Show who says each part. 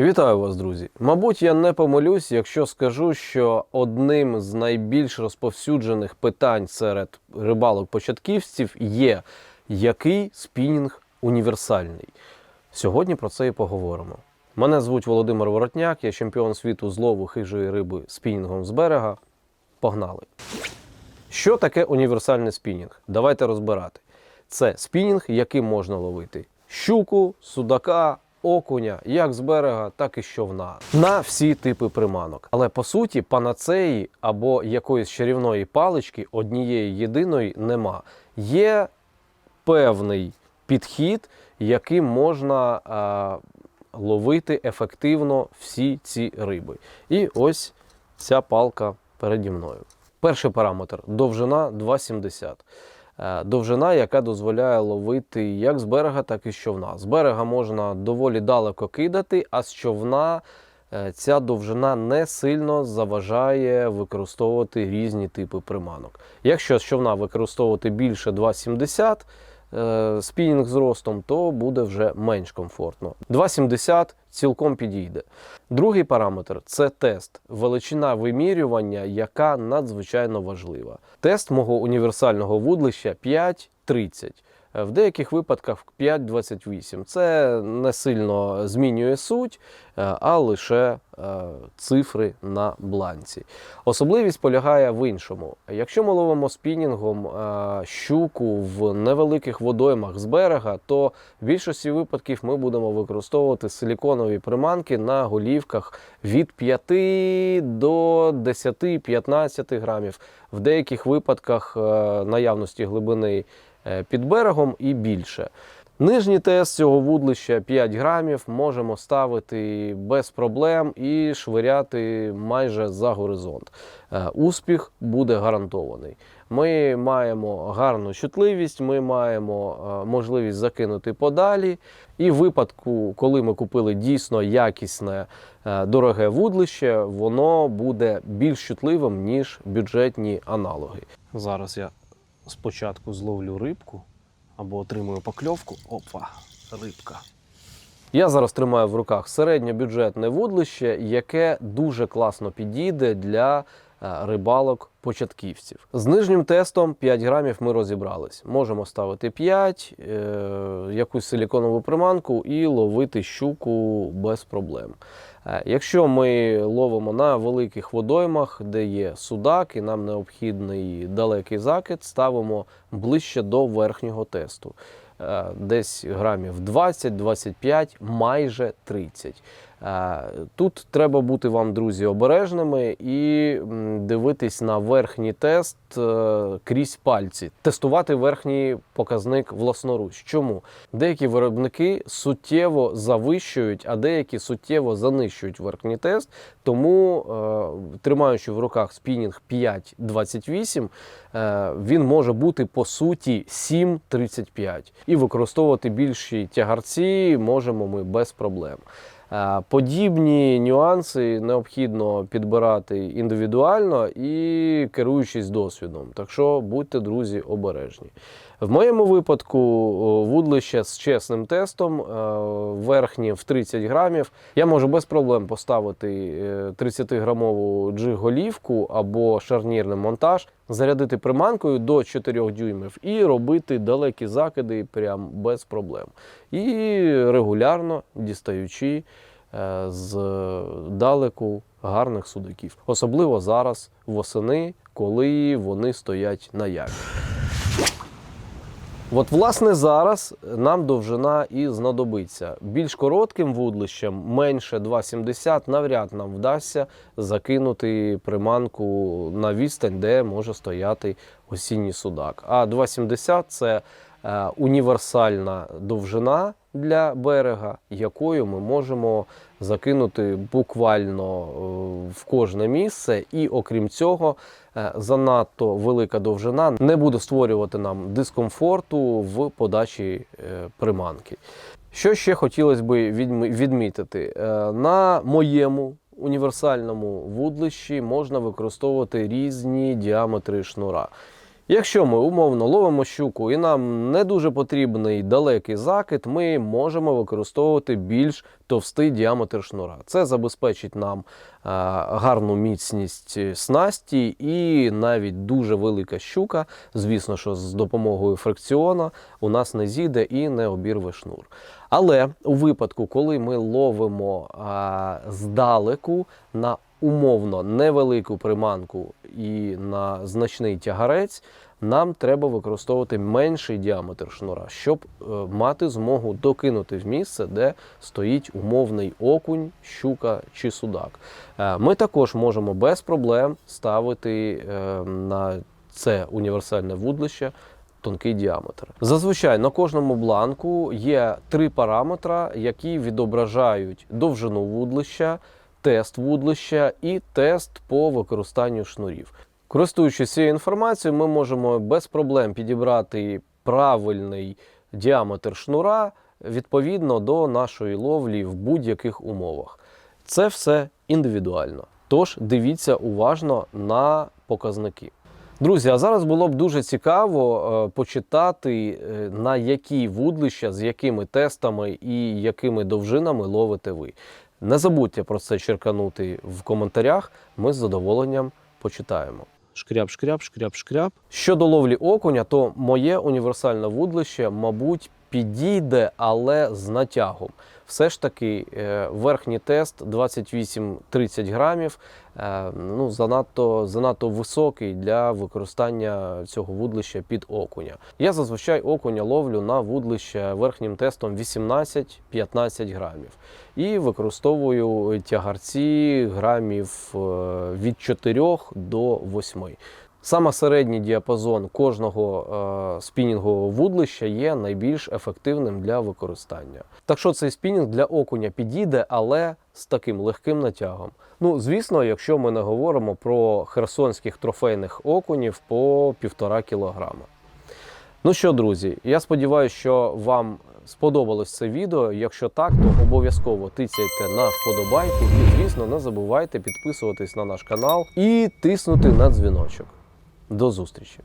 Speaker 1: Вітаю вас, друзі! Мабуть, я не помилюсь, якщо скажу, що одним з найбільш розповсюджених питань серед рибалок-початківців є який спінінг універсальний. Сьогодні про це і поговоримо. Мене звуть Володимир Воротняк, я чемпіон світу з лову хижої риби спінінгом з берега. Погнали! Що таке універсальний спінінг? Давайте розбирати. Це спінінг, яким можна ловити щуку, судака, окуня, як з берега, так і з човна. На всі типи приманок. Але по суті, панацеї або якоїсь чарівної палички однієї єдиної нема. Є певний підхід, яким можна а, ловити ефективно всі ці риби. І ось ця палка переді мною. Перший параметр довжина 2,70. Е, Довжина, яка дозволяє ловити як з берега, так і з човна. З берега можна доволі далеко кидати, а з човна е, ця довжина не сильно заважає використовувати різні типи приманок. Якщо з човна використовувати більше 2,70 е, спінінг з ростом, то буде вже менш комфортно. 2,70 цілком підійде. Другий параметр це тест, величина вимірювання, яка надзвичайно важлива. Тест мого універсального вудлища 5,30. Е, В деяких випадках 5,28. Це не сильно змінює суть, е, а лише е, цифри на бланці. Особливість полягає в іншому. Якщо ми ловимо спінінгом щуку в невеликих водоймах з берега, то в більшості випадків ми будемо використовувати силіконові приманки на голівках від 5 до 10-15 грамів. В деяких випадках наявності глибини під берегом і більше. Нижній тест цього вудлища 5 грамів можемо ставити без проблем і швиряти майже за горизонт. Е, Успіх буде гарантований. Ми маємо гарну чутливість, ми маємо е, можливість закинути подалі. І в випадку, коли ми купили дійсно якісне е, дороге вудлище, воно буде більш чутливим, ніж бюджетні аналоги. Зараз я спочатку зловлю рибку або отримую покльовку. Опа, рибка. Я зараз тримаю в руках середньобюджетне вудлище, яке дуже класно підійде для рибалок початківців. З нижнім тестом 5 грамів ми розібрались. Можемо ставити 5, е, якусь силіконову приманку і ловити щуку без проблем. Е, Якщо ми ловимо на великих водоймах, де є судак, і нам необхідний далекий закид, ставимо ближче до верхнього тесту. Е, Десь грамів 20-25, майже 30. Е, Тут треба бути вам, друзі, обережними і дивитись на верхній тест е, крізь пальці, тестувати верхній показник власноруч. Чому? Деякі виробники суттєво завищують, а деякі суттєво занищують верхній тест. Тому, е, тримаючи в руках спінінг 5.28, е, він може бути по суті 7.35. І використовувати більші тягарці можемо ми без проблем. Е, Подібні нюанси необхідно підбирати індивідуально і керуючись досвідом. Так що будьте, друзі, обережні. В моєму випадку вудлище з чесним тестом, е, верхнє в 30 грамів. Я можу без проблем поставити е, 30-грамову джиг-голівку або шарнірний монтаж, зарядити приманкою до 4 дюймів і робити далекі закиди прям без проблем. І регулярно дістаючи е, здалеку гарних судаків. Особливо зараз восени, коли вони стоять на яві. От, власне, зараз нам довжина і знадобиться. Більш коротким вудлищем, менше 2,70, навряд нам вдасться закинути приманку на відстань, де може стояти осінній судак. А 2,70 це е, універсальна довжина для берега, якою ми можемо закинути буквально е, в кожне місце. І окрім цього, е, занадто велика довжина не буде створювати нам дискомфорту в подачі е, приманки. Що ще хотілося б відмі- відмітити? На моєму універсальному вудлищі можна використовувати різні діаметри шнура. Якщо ми умовно ловимо щуку і нам не дуже потрібний далекий закид, ми можемо використовувати більш товстий діаметр шнура. Це забезпечить нам е, гарну міцність снасті і навіть дуже велика щука, звісно, що з допомогою фрикціона у нас не зійде і не обірве шнур. Але у випадку, коли ми ловимо а, здалеку на умовно невелику приманку і на значний тягарець, нам треба використовувати менший діаметр шнура, щоб е, мати змогу докинути в місце, де стоїть умовний окунь, щука чи судак. Е, Ми також можемо без проблем ставити е, на це універсальне вудлище тонкий діаметр. Зазвичай на кожному бланку є три параметри, які відображають довжину вудлища, тест вудлища і тест по використанню шнурів. Користуючись цією інформацією, ми можемо без проблем підібрати правильний діаметр шнура відповідно до нашої ловлі в будь-яких умовах. Це все індивідуально. Тож дивіться уважно на показники. Друзі, а зараз було б дуже цікаво е, почитати, е, на які вудлища, з якими тестами і якими довжинами ловите ви. Не забудьте про це черканути в коментарях. Ми з задоволенням почитаємо. Шкряб, шкряб, шкряб, шкряб. Щодо ловлі окуня, то моє універсальне вудлище, мабуть, підійде, але з натягом. Все ж таки, е, верхній тест 28-30 грамів. е, Ну, занадто, занадто високий для використання цього вудлища під окуня. Я зазвичай окуня ловлю на вудлище верхнім тестом 18-15 грамів. І використовую тягарці грамів е, від 4 до 8. Саме середній діапазон кожного е, спінінгового вудлища є найбільш ефективним для використання. Так що цей спінінг для окуня підійде, але з таким легким натягом. Ну, звісно, якщо ми не говоримо про херсонських трофейних окунів по 1,5 кілограма. Ну що, друзі, я сподіваюся, що вам сподобалось це відео. Якщо так, то обов'язково тицяйте на вподобайку і, звісно, не забувайте підписуватись на наш канал і тиснути на дзвіночок. До зустрічі!